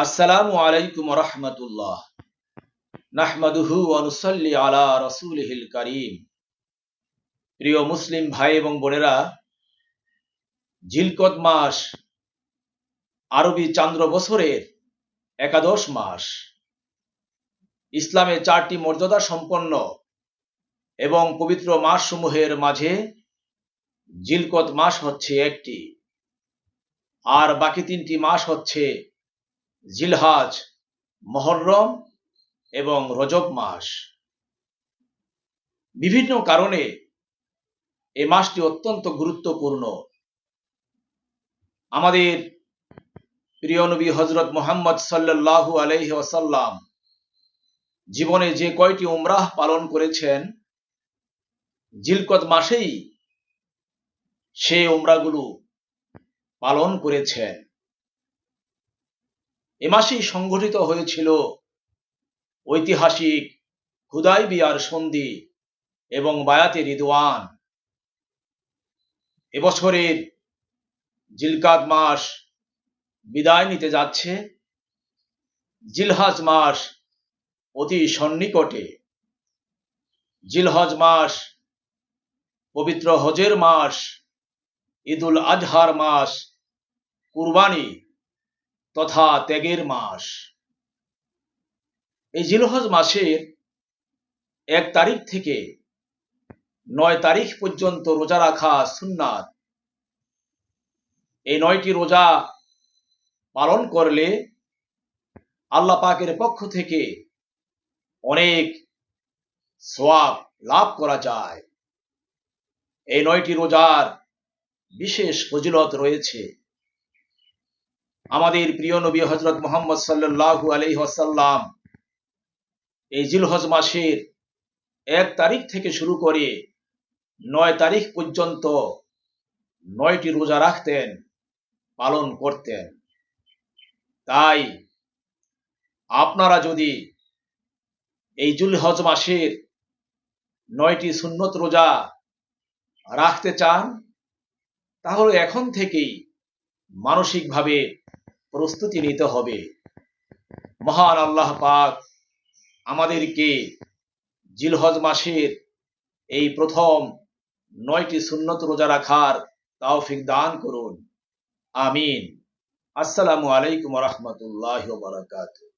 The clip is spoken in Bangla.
আসসালামু আলাইকুম রহমতুল্লাহ। নাহমাদুহু অনুসল্লি আলা করিম। প্রিয় মুসলিম ভাই এবং বোনেরা, জিলকদ মাস আরবি চান্দ্র বছরের একাদশ মাস। ইসলামে চারটি মর্যাদা সম্পন্ন এবং পবিত্র মাসসমূহের মাঝে জিলকদ মাস হচ্ছে একটি। আর বাকি তিনটি মাস হচ্ছে জিলহাজ, মহরম এবং রজব মাস। বিভিন্ন কারণে এ মাসটি অত্যন্ত গুরুত্বপূর্ণ। আমাদের প্রিয় নবী হজরত মোহাম্মদ সাল্লাল্লাহু আলহি ওয়াসাল্লাম জীবনে যে কয়টি উমরাহ পালন করেছেন, জিলকত মাসেই সে উমরাগুলো পালন করেছেন। এ মাসেই সংঘটিত হয়েছিল ঐতিহাসিক হুদাই বিয়ার সন্ধি এবং বায়াতে রিদওয়ান। এবছরের জিলকাদ মাস বিদায় নিতে যাচ্ছে। জিলহাজ মাস অতি সন্নিকটে। জিলহজ মাস, পবিত্র হজের মাস, ঈদুল আজহার মাস, কুরবানি তথা ত্যাগের মাস। এই জিলহজ মাসের এক তারিখ থেকে নয় তারিখ পর্যন্ত রোজা রাখা সুন্নাত। এই নয়টি রোজা পালন করলে আল্লাহ পাকের পক্ষ থেকে অনেক সোয়াব লাভ করা যায়। এই নয়টি রোজার বিশেষ ফজিলত রয়েছে। আমাদের প্রিয় নবী হজরত মোহাম্মদ সাল্লাহু আলহি আসাল্লাম এই জিলহজ মাসের এক তারিখ থেকে শুরু করে নয় তারিখ পর্যন্ত নয়টি রোজা রাখতেন, পালন করতেন। তাই আপনারা যদি এই জুলহজ মাসের নয়টি সুন্নত রোজা রাখতে চান, তাহলে এখন থেকেই মানসিকভাবে প্রস্তুতি নিতে হবে। মহান আল্লাহ পাক আমাদেরকে জিলহজ মাসের এই প্রথম নয়টি সুন্নত রোজা রাখার তাওফিক দান করুন। আমিন। আসসালামু আলাইকুম রহমতুল্লাহ বারাকাতুহ।